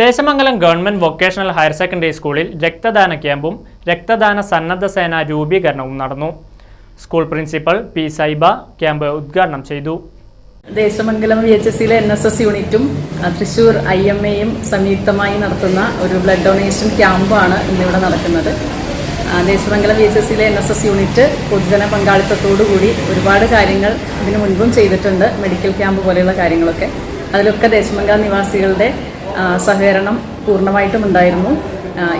Deshamangalam government vocational higher secondary സ്കൂളിൽ രക്തദാന ക്യാമ്പും രക്തദാന സന്നദ്ധ സേനാ രൂപീകരണവും നടന്നു. School principal P Saiba camp ഉദ്ഘാടനം ചെയ്തു. ദേശമംഗലം വി എച്ച് എസ് സിയിലെ എൻ എസ് എസ് യൂണിറ്റും തൃശൂർ ഐ എം എയും സംയുക്തമായി നടത്തുന്ന ഒരു ബ്ലഡ് ഡൊണേഷൻ ക്യാമ്പാണ് ഇന്നിവിടെ നടക്കുന്നത്. ദേശമംഗലം വി എച്ച് എസ് സിയിലെ എൻ എസ് എസ് യൂണിറ്റ് പൊതുജന പങ്കാളിത്തത്തോടുകൂടി ഒരുപാട് കാര്യങ്ങൾ ഇതിനു മുൻപും ചെയ്തിട്ടുണ്ട് മെഡിക്കൽ ക്യാമ്പ് പോലെയുള്ള കാര്യങ്ങളൊക്കെ. അതിലൊക്കെ ദേശമംഗലം നിവാസികളുടെ സഹകരണം പൂർണമായിട്ടും ഉണ്ടായിരുന്നു.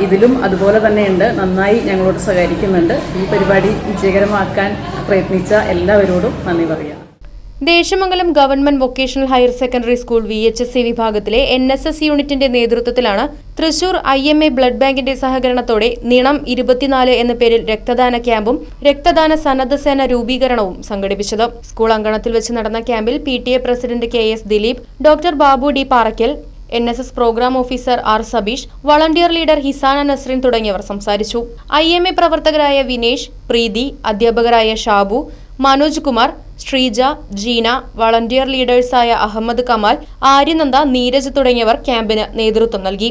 ഇതിലും അതുപോലെ തന്നെയുണ്ട്. നന്നായി ഞങ്ങളോട് സഹകരിക്കുന്നുണ്ട്. ഈ പരിപാടി വിജയകരമാക്കാൻ പ്രയത്നിച്ച എല്ലാവരോടും നന്ദി പറയാം. Deshamangalam government vocational higher secondary school V H S C വിഭാഗത്തിലെ എൻ എസ് എസ് യൂണിറ്റിന്റെ നേതൃത്വത്തിലാണ് Thrissur I M A blood ബാങ്കിന്റെ സഹകരണത്തോടെ നിണം ഇരുപത്തിനാല് എന്ന പേരിൽ രക്തദാന ക്യാമ്പും രക്തദാന സന്നദ്ധ സേന രൂപീകരണവും സംഘടിപ്പിച്ചത്. സ്കൂൾ അങ്കണത്തിൽ വെച്ച് നടന്ന ക്യാമ്പിൽ P president K S Dileep doctor Babu D Parakkal N S S program officer R Sabeesh volunteer leader Hisana Nasreen തുടങ്ങിയവർ സംസാരിച്ചു. ഐ എം എ പ്രവർത്തകരായ വിനേഷ് പ്രീതി അധ്യാപകരായ ഷാബു മനോജ് കുമാർ ശ്രീജ ജീന വളണ്ടിയർ ലീഡേഴ്സായ അഹമ്മദ് കമാൽ ആര്യനന്ദ നീരജ് തുടങ്ങിയവർ ക്യാമ്പിന് നേതൃത്വം നൽകി.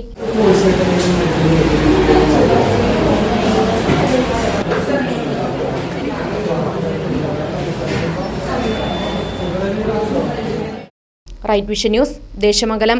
Right vision news Deshamangalam.